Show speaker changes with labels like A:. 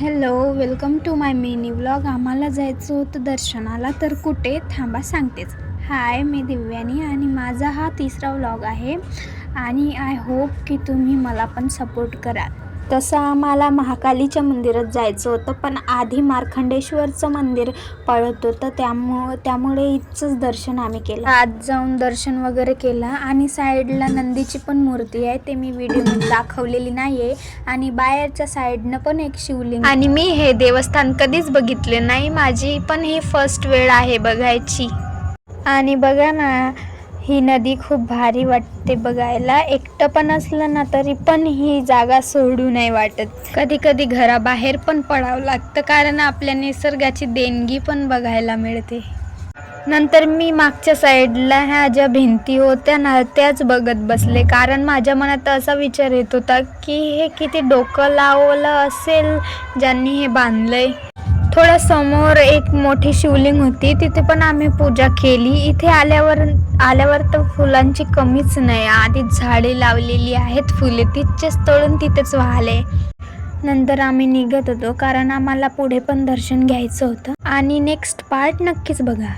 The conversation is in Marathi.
A: Hello welcome to my mini vlog आम्हाला जायचं होतं दर्शनाला तर कुठे? थांबा सांगतेच. हाय मी दिव्यानी आणि माझा हा तिसरा व्लॉग आहे. आणि आय होप की तुम्ही मला पण सपोर्ट कराल. तसं आम्हाला महाकालीच्या मंदिरात जायचं होतं पण आधी मार्खंडेश्वरचं मंदिर पळत होतं त्यामुळं त्यामुळे इथचंच दर्शन आम्ही केलं. आत जाऊन दर्शन वगैरे केलं आणि साईडला नंदीची पण मूर्ती आहे ते मी व्हिडिओमध्ये दाखवलेली नाही आहे आणि बाहेरच्या साईडनं पण एक शिवलिंग आणि मी हे देवस्थान कधीच बघितले नाही माझी पण ही फर्स्ट वेळ आहे बघायची. आणि बघा ना ही नदी खूप भारी वाटते बघायला. एकटं पण असलं ना तरी पण ही जागा सोडू नाही वाटत. कधी कधी घराबाहेर पण पडावं लागतं कारण आपल्या निसर्गाची देणगी पण बघायला मिळते. नंतर मी मागच्या साईडला ह्या ज्या भिंती होत्या ना त्याच बघत बसले. कारण माझ्या मनात असा विचार येत होता की हे किती डोकं लावलं असेल ज्यांनी हे बांधलंय. थोड्या समोर एक मोठी शिवलिंग होती. तिथे पण आम्ही पूजा केली. इथे आल्यावर आल्यावर तर फुलांची कमीच नाही. आधी झाडे लावलेली आहेत फुले. तिथेच तळून तिथेच वाहले. नंतर आम्ही निघत होतो. कारण आम्हाला पुढे पण दर्शन घ्यायचं होतं. आणि नेक्स्ट पार्ट नक्कीच बघा.